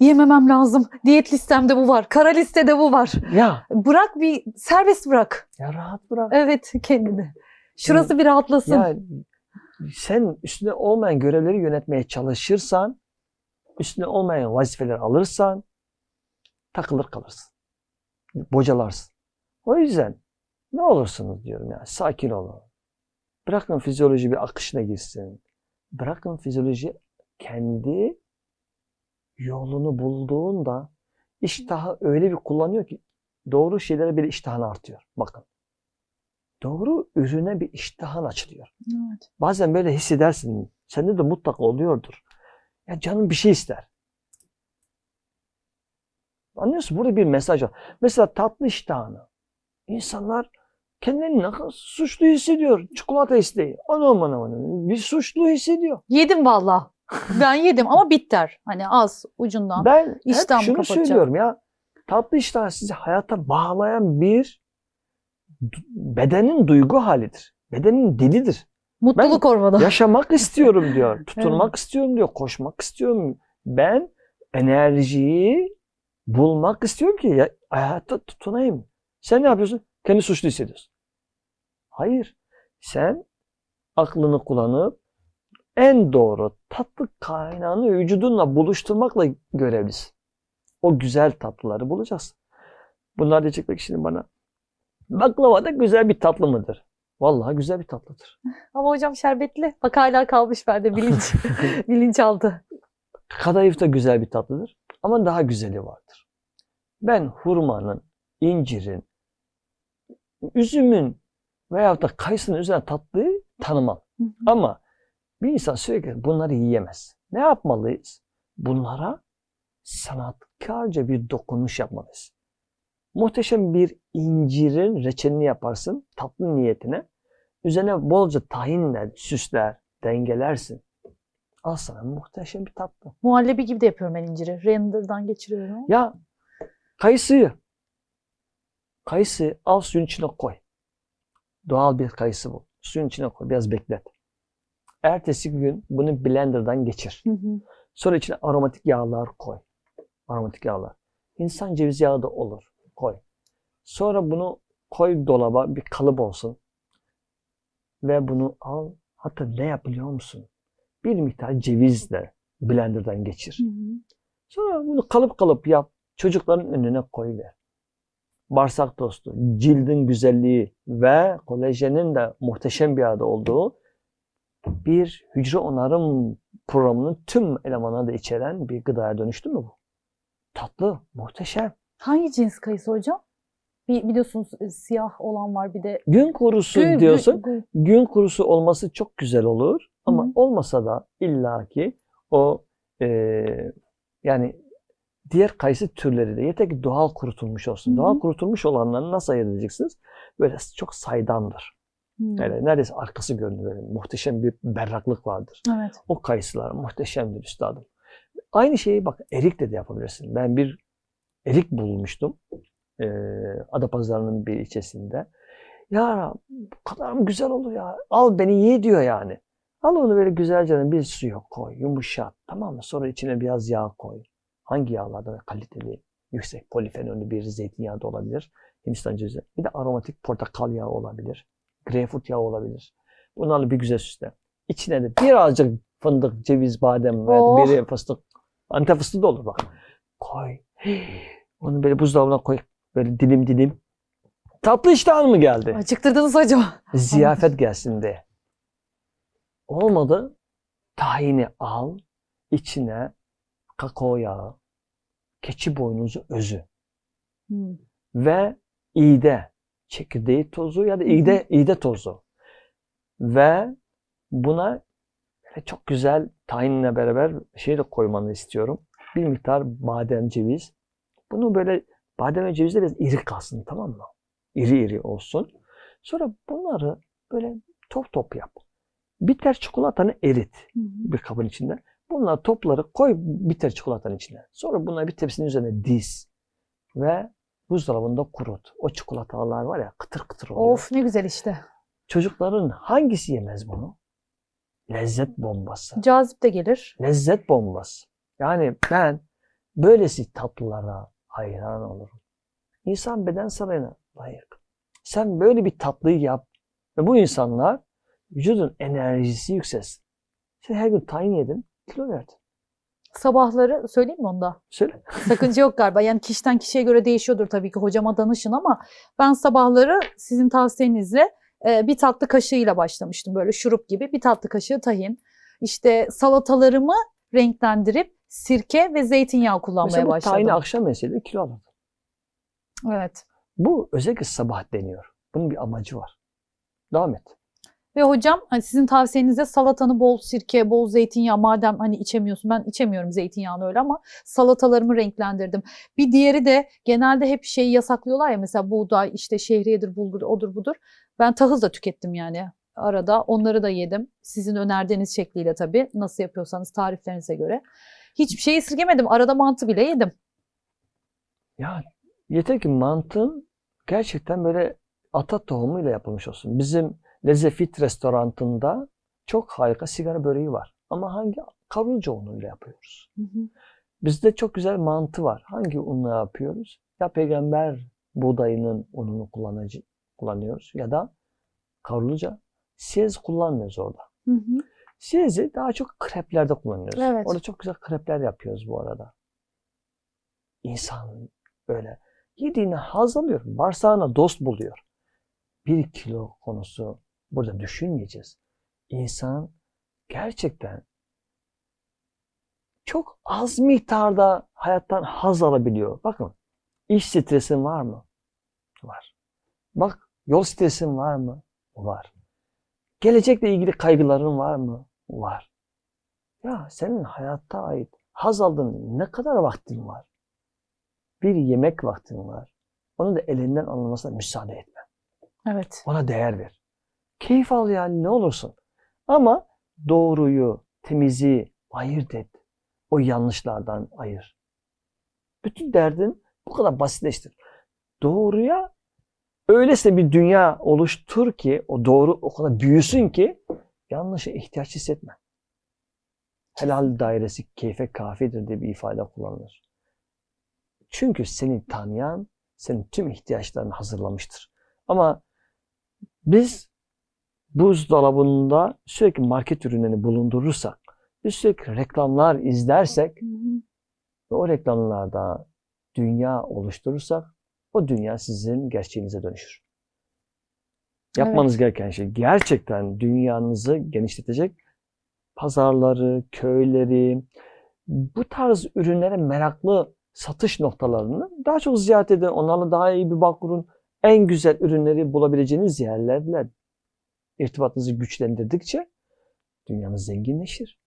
yememem lazım. Diyet listemde bu var. Kara listede bu var. Ya, Bırak bir serbest bırak. ya rahat bırak. Evet kendini. Şurası bir rahatlasın. Ya sen üstüne olmayan görevleri yönetmeye çalışırsan, üstüne olmayan vazifeleri alırsan takılır kalırsın. Bocalarsın. O yüzden ne olursunuz diyorum ya sakin olun. Bırakın fizyoloji bir akışına girsin. Bırakın fizyoloji kendi yolunu bulduğunda iştahı öyle bir kullanıyor ki doğru şeylere bir iştahın artıyor. Bakın. Doğru ürüne bir iştahın açılıyor. Evet. Bazen böyle hissedersin. Sende de mutlaka oluyordur. Ya canın bir şey ister. Anlıyorsun? Burada bir mesaj var. Mesela tatlı iştahını. İnsanlar kendilerini ne kadar suçlu hissediyor. Çikolata isteği. Anam anam anam. Bir suçlu hissediyor. Yedim valla. Ben yedim ama bitter. Hani az ucundan. Ben İştahımı şunu söylüyorum ya. Tatlı iştah sizi hayata bağlayan bir bedenin duygu halidir. Bedenin dilidir. Mutluluk hormonu. Yaşamak istiyorum diyor. Tutunmak istiyorum diyor. Koşmak istiyorum. Ben enerjiyi bulmak istiyorum ki ya, hayatta tutunayım. Sen ne yapıyorsun? Kendi suçlu hissediyorsun. Hayır. Sen aklını kullanıp en doğru tatlı kaynağını vücudunla buluşturmakla görevlisin. O güzel tatlıları bulacaksın. Bunlar diyecekler ki şimdi bana baklava da güzel bir tatlı mıdır? Vallahi güzel bir tatlıdır. Ama hocam şerbetli. Bak hala kalmış bende bilinç. bilinç aldı. Kadayıf da güzel bir tatlıdır ama daha güzeli vardır. Ben hurmanın, incirin, üzümün veyahut da kayısının üzerine tatlıyı tanımam. Ama bir insan sürekli bunları yiyemez. Ne yapmalıyız? Bunlara sanatkarca bir dokunuş yapmalıyız. Muhteşem bir incirin reçelini yaparsın tatlı niyetine. Üzerine bolca tahinle süsler, dengelersin. Al sana muhteşem bir tatlı. Muhallebi gibi de yapıyorum ben inciri. Render'dan geçiriyorum. Ya kayısıyı kayısı al suyun içine koy. Doğal bir kayısı bu. Suyun içine koy. Biraz beklet. Ertesi gün bunu blenderdan geçir. Hı hı. Sonra içine aromatik yağlar koy. Aromatik yağlar. İnsan ceviz yağı da olur. Koy. Sonra bunu koy dolaba bir kalıp olsun. Ve bunu al. Hatta ne yap biliyor musun? Bir miktar cevizle blenderdan geçir. Hı hı. Sonra bunu kalıp kalıp yap. Çocukların önüne koy ver. Bağırsak tostu, cildin güzelliği ve kolajenin de muhteşem bir yerde olduğu bir hücre onarım programının tüm elemanları da içeren bir gıdaya dönüştü mü bu? Tatlı, muhteşem. Hangi cins kayısı hocam? Bir, biliyorsunuz e, siyah olan var bir de. Gün kurusu Gül- diyorsun. gül- Gün kurusu olması çok güzel olur. Ama Hı olmasa da illaki o eee, yani diğer kayısı türleri de yeter ki doğal kurutulmuş olsun. Hı. Doğal kurutulmuş olanları nasıl ayırt edeceksiniz? Böyle çok saydamdır. Hı. Yani neredeyse arkası görünür. Böyle muhteşem bir berraklık vardır. Evet. O kayısılar muhteşemdir üstadım. Aynı şeyi bak erikle de yapabilirsin. Ben bir erik bulmuştum. Eee Adapazarı'nın bir ilçesinde. Ya bu kadar mı güzel olur ya? Al beni ye diyor yani. Al onu böyle güzelce bir suya koy, yumuşat. Tamam mı? Sonra içine biraz yağ koy. Hangi yağlardan kaliteli, yüksek polifenolü bir zeytinyağı da olabilir. Hindistan cevizi. Bir de aromatik portakal yağı olabilir. Greyfurt yağı olabilir. Bunlarla bir güzel süsle. İçine de birazcık fındık, ceviz, badem veya Oh. beri fıstık. Antep fıstığı da olur bak. Koy. Onu böyle buzdolabına koy. Böyle dilim dilim. Tatlı iştahın mı geldi? Acıktırdınız hocam. Ziyafet gelsin de. Olmadı. Tahini al. içine kakao yağı, keçi boynuzu özü Hı. ve iğde, çekirdeği tozu ya da iğde, iğde tozu. Ve buna böyle çok güzel tahinle beraber şey de koymanı istiyorum. Bir miktar badem ceviz. Bunu böyle badem ve ceviz de biraz iri kalsın tamam mı? İri iri olsun. Sonra bunları böyle top top yap. Bitter çikolatanı erit bir kabın içinde. Bunları topları koy bitter çikolatanın içine. Sonra bunları bir tepsinin üzerine diz. Ve buzdolabında kurut. O çikolatalar var ya kıtır kıtır oluyor. Of ne güzel işte. Çocukların hangisi yemez bunu? Lezzet bombası. Cazip de gelir. Lezzet bombası. Yani ben böylesi tatlılara hayran olurum. İnsan beden sarayına layık. Sen böyle bir tatlıyı yap ve bu insanlar vücudun enerjisi yükselsin. Sen her gün tayin yedin, kilo verdin. Sabahları söyleyeyim mi onda? Söyle. Sakınca yok galiba. Yani kişiden kişiye göre değişiyordur tabii ki. Hocama danışın ama ben sabahları sizin tavsiyenizle e, bir tatlı kaşığıyla başlamıştım. Böyle şurup gibi bir tatlı kaşığı tahin. İşte salatalarımı renklendirip sirke ve zeytinyağı kullanmaya Mesela başladım. tayini akşam yeseydin kilo alırdın. Evet. Bu özellikle sabah deniyor. Bunun bir amacı var. Devam et. Ve hocam hani sizin tavsiyenizde salatanı bol sirke, bol zeytinyağı madem hani içemiyorsun. Ben içemiyorum zeytinyağını öyle ama salatalarımı renklendirdim. Bir diğeri de genelde hep şeyi yasaklıyorlar ya mesela buğday, işte şehriyedir, bulgur, odur budur. Ben tahıl da tükettim yani arada. Onları da yedim. Sizin önerdiğiniz şekliyle tabii. Nasıl yapıyorsanız tariflerinize göre. Hiçbir şey esirgemedim. Arada mantı bile yedim. Ya yeter ki mantın gerçekten böyle ata tohumuyla yapılmış olsun. Bizim Lezzefit restorantında çok harika sigara böreği var. Ama hangi? Kavrulca unuyla yapıyoruz. Bizde çok güzel mantı var. Hangi unla yapıyoruz? Ya peygamber buğdayının ununu kullanıcı, kullanıyoruz ya da kavrulca. Siyez kullanmıyoruz orada. Hı hı. Siyezi daha çok kreplerde kullanıyoruz. Evet. Orada çok güzel krepler yapıyoruz bu arada. İnsan böyle yediğini haz alıyor. Bağırsağına dost buluyor. Bir kilo konusu burada düşünmeyeceğiz. İnsan gerçekten çok az miktarda hayattan haz alabiliyor. Bakın iş stresin var mı? Var. Bak yol stresin var mı? Var. Gelecekle ilgili kaygıların var mı? Var. Ya senin hayatta ait haz aldığın ne kadar vaktin var? Bir yemek vaktin var. Onu da elinden alınmasına müsaade etme. Evet. Ona değer ver. Keyif al yani ne olursun. Ama doğruyu, temizi ayırt et. O yanlışlardan ayır. Bütün derdin bu kadar basitleştir. Doğruya öylesine bir dünya oluştur ki o doğru o kadar büyüsün ki yanlışa ihtiyaç hissetme. Helal dairesi keyfe kafidir diye bir ifade kullanılır. Çünkü seni tanıyan senin tüm ihtiyaçlarını hazırlamıştır. Ama biz buzdolabında sürekli market ürünlerini bulundurursak, biz sürekli reklamlar izlersek ve o reklamlarda dünya oluşturursak o dünya sizin gerçeğinize dönüşür. Yapmanız gereken şey gerçekten dünyanızı genişletecek pazarları, köyleri, bu tarz ürünlere meraklı satış noktalarını daha çok ziyaret edin. Onlarla daha iyi bir bağ kurun. En güzel ürünleri bulabileceğiniz yerlerle irtibatınızı güçlendirdikçe dünyanız zenginleşir.